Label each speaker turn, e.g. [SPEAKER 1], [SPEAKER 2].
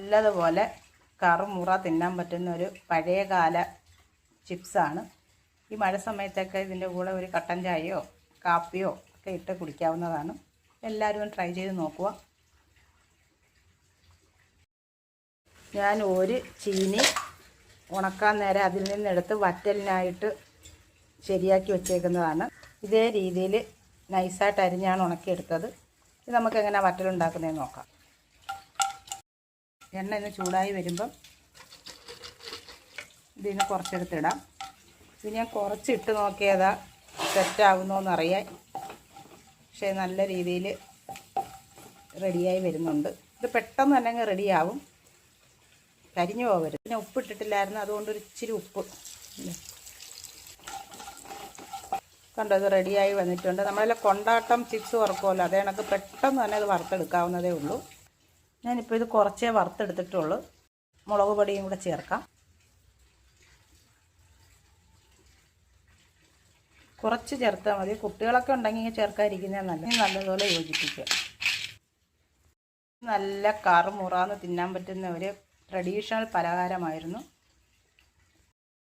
[SPEAKER 1] നല്ലതുപോലെ കറുമുറ തിന്നാൻ പറ്റുന്ന ഒരു പഴയകാല ചിപ്സാണ്. ഈ മഴ സമയത്തൊക്കെ ഇതിന്റെ കൂടെ ഒരു കട്ടൻ ചായയോ കാപ്പിയോ ഒക്കെ ഇട്ട് കുടിക്കാവുന്നതാണ്. എല്ലാവരും ട്രൈ ചെയ്ത് നോക്കുക. ഞാൻ ഒരു ചീനി ഉണക്കാൻ നേരെ അതിൽ നിന്നെടുത്ത് വറ്റലിനായിട്ട് ശരിയാക്കി വെച്ചേക്കുന്നതാണ്. ഇതേ രീതിയിൽ നൈസായിട്ട് അരിഞ്ഞാണ് ഉണക്കിയെടുത്തത്. ഇത് നമുക്ക് എങ്ങനെ വറ്റലുണ്ടാക്കുന്നതെന്ന് നോക്കാം. എണ്ണ ഇന്ന് ചൂടായി വരുമ്പം ഇതിന് കുറച്ചെടുത്തിടാം. ഇത് ഞാൻ കുറച്ചിട്ട് നോക്കിയതാ സെറ്റാവുന്നോന്നറിയാൻ. പക്ഷേ നല്ല രീതിയിൽ റെഡിയായി വരുന്നുണ്ട്. ഇത് പെട്ടെന്ന് തന്നെ അങ്ങ് റെഡിയാവും. കരിഞ്ഞു പോകരുത് പിന്നെ ഉപ്പിട്ടിട്ടില്ലായിരുന്നു അതുകൊണ്ട് ഒരു ഇച്ചിരി ഉപ്പ്. കണ്ടോ ഇത് റെഡിയായി വന്നിട്ടുണ്ട്. നമ്മളെ കൊണ്ടാട്ടം ചിപ്സ് വറുക്കുമല്ലോ. അതേ കണക്ക് പെട്ടെന്ന് തന്നെ ഇത് വറുത്തെടുക്കാവുന്നതേ ഉള്ളൂ. ഞാനിപ്പോൾ ഇത് കുറച്ചേ വറുത്തെടുത്തിട്ടുള്ളൂ. മുളക് പൊടിയും കൂടെ ചേർക്കാം. കുറച്ച് ചേർത്താൽ മതി. കുട്ടികളൊക്കെ ഉണ്ടെങ്കിൽ ചേർക്കാതിരിക്കുന്നത് നല്ല നല്ലതുപോലെ യോജിപ്പിക്കുക. നല്ല കറുമുറാന്ന് തിന്നാൻ പറ്റുന്ന ഒരു ട്രഡീഷണൽ പലഹാരമായിരുന്നു.